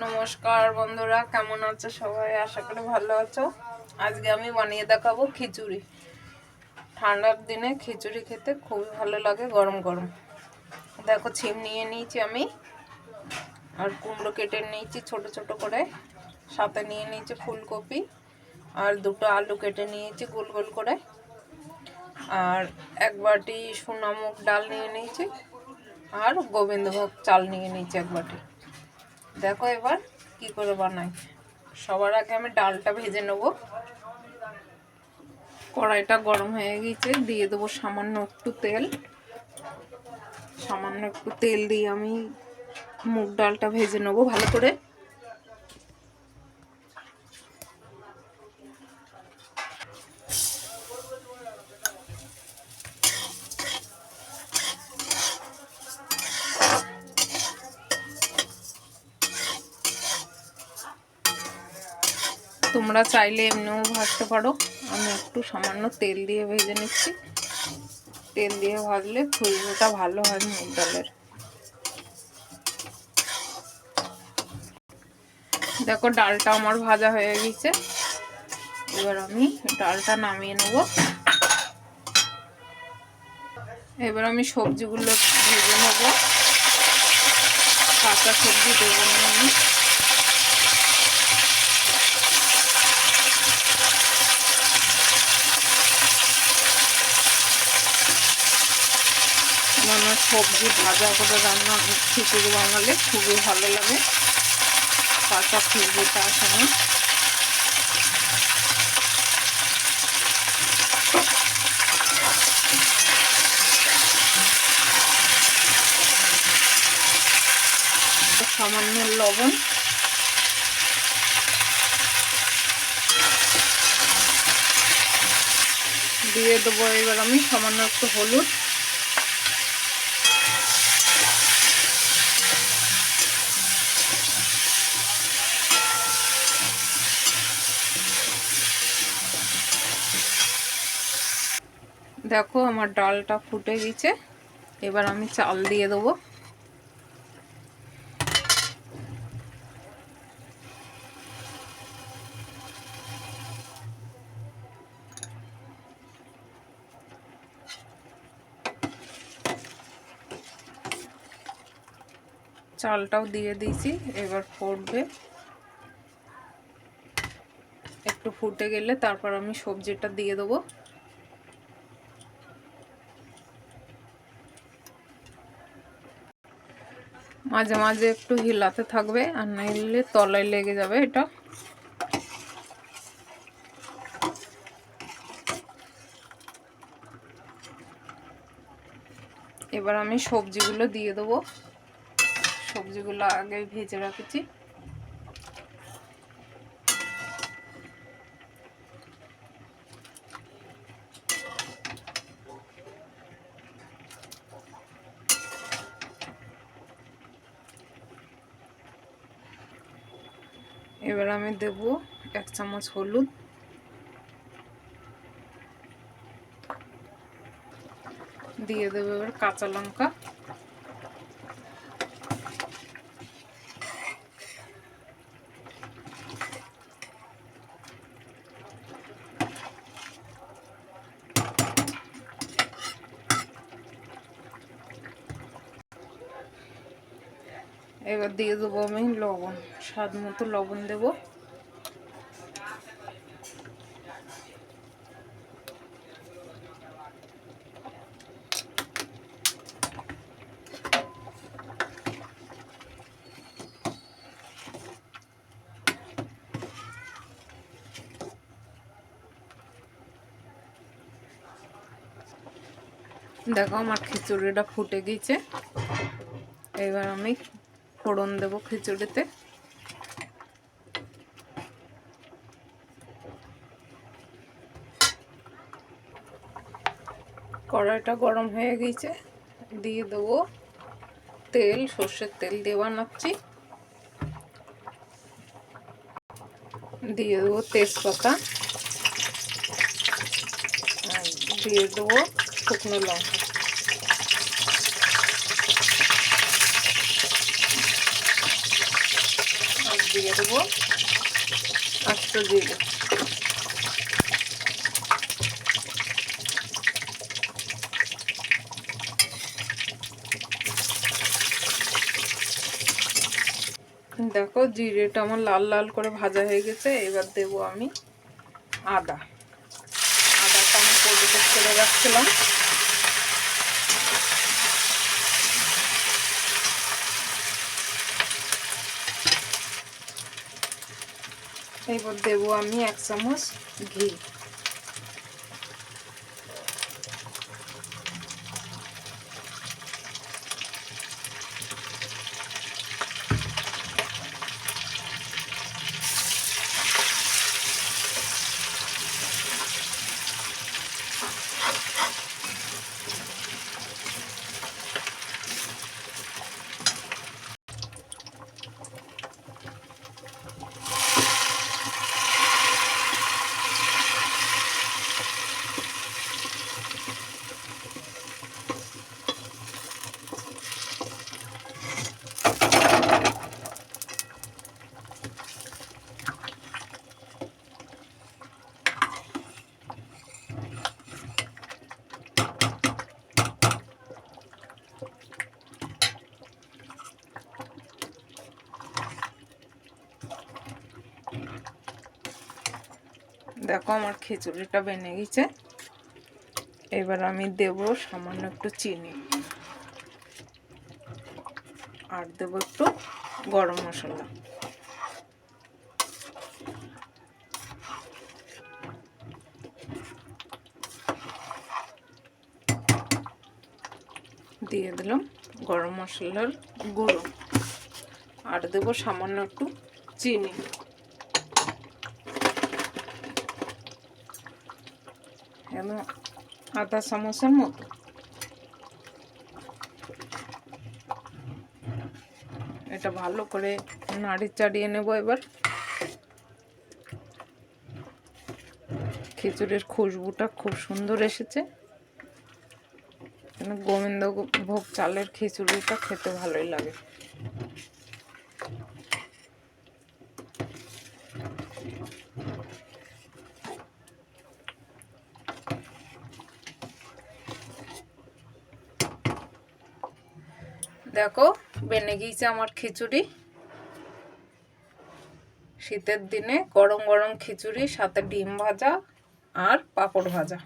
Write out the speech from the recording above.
নমস্কার বন্ধুরা, কেমন আছো সবাই? আশা করি ভালো আছো। আজকে আমি বানিয়ে দেখাবো খিচুড়ি। ঠান্ডার দিনে খিচুড়ি খেতে খুবই ভালো লাগে, গরম গরম। দেখো ছিম নিয়ে নিয়েছি আমি, আর কুমড়ো কেটে নিয়েছি ছোট ছোট করে। সাথে নিয়ে নিয়েছি ফুলকপি, আর দুটো আলু কেটে নিয়েছি গোল গোল করে। আর এক বাটি সোনামুখ ডাল নিয়ে নিয়েছি, আর গোবিন্দভোগ চাল নিয়ে নিয়েছি এক বাটি। দেখো এবার কি করে বানাই। সবার আগে আমি ডালটা ভেজে নেব। কড়াইটা গরম হয়ে গেছে দিয়ে দেবো সামান্য একটু তেল। সামান্য একটু তেল দিয়ে আমি মুগ ডালটা ভেজে নেব ভালো করে। তোমরা চাইলে এমনিও ভাজতে পারো। আমি একটু সামান্য তেল দিয়ে ভেজে নিচ্ছি। তেল দিয়ে ভাজলে খুশবুটা ভালো হয় মুগ ডালের। দেখো ডালটা আমার ভাজা হয়ে গেছে। এবার আমি ডালটা নামিয়ে নেব। এবার আমি সবজিগুলো ভেজে নেব। কাঁচা সবজি দেবো না আমি। আমার সবজি ভাজা করে রান্না খিচুড়ি বানালে খুবই ভালো লাগে। কাঁচা খিচুড়িটা আসে না সামান্য লবণ। দিয়ে দেবো এবার আমি সামান্য একটু হলুদ। দেখো আমার ডালটা ফুটে গেছে। এবার আমি চাল দিয়ে দেবো। চালটাও দিয়ে দিয়েছি, এবার ফুটবে। একটু ফুটে গেলে তারপর আমি সবজিটা দিয়ে দেবো। মাঝে মাঝে একটু হিলাতে থাকবে, আর না হিললে তলায় লেগে যাবে এটা। এবার আমি সবজিগুলো দিয়ে দেবো। সবজিগুলো আগে ভেজে রাখেছি। এবার আমি দেব এক চামচ হলুদ। দিয়ে দেবো এবার কাঁচা লঙ্কা। এবার দিয়ে দেবো আমি লবণ, স্বাদ মতো লবণ দেবো। দেখো আমার খিচুড়িটা ফুটে গেছে। এবার আমি ফোড়ন দেবো খিচুড়িতে। কড়াইটা গরম হয়ে গেছে, দিয়ে দেবো তেল, সর্ষের তেল দিয়ে বানাচ্ছি। দিয়ে দেবো তেজপাতা। দিয়ে দেবো শুকনো লঙ্কা। দিয়ে দেবো। আস্ত জিরে দেখো জিরেটা আমার লাল লাল করে ভাজা হয়ে গেছে, এবার দেবো আমি আদা। আদাটা আমি কোটে করে রাখছিলাম। এবার দেবো আমি এক চামচ ঘি দেখো আমার খিচুড়িটা বেনে গেছে। এবার আমি দেব সামান্য একটু চিনি। আর দেবো একটু গরম মশলা। দিয়ে দিলাম গরম মশলার গুঁড়ো। আর দেবো সামান্য একটু চিনি। এবং আধা চামচের মতো। এটা ভালো করে নাড়ি চাড়িয়ে নেব এবার। খিচুড়ির খুশবুটা খুব সুন্দর এসেছে। গোবিন্দ ভোগ চালের খিচুড়িটা খেতে ভালোই লাগে। দেখো, বেনে গিয়েছে আমার খিচুড়ি। শীতের দিনে গরম গরম খিচুড়ি, সাথে ডিম ভাজা আর পাঁপড় ভাজা।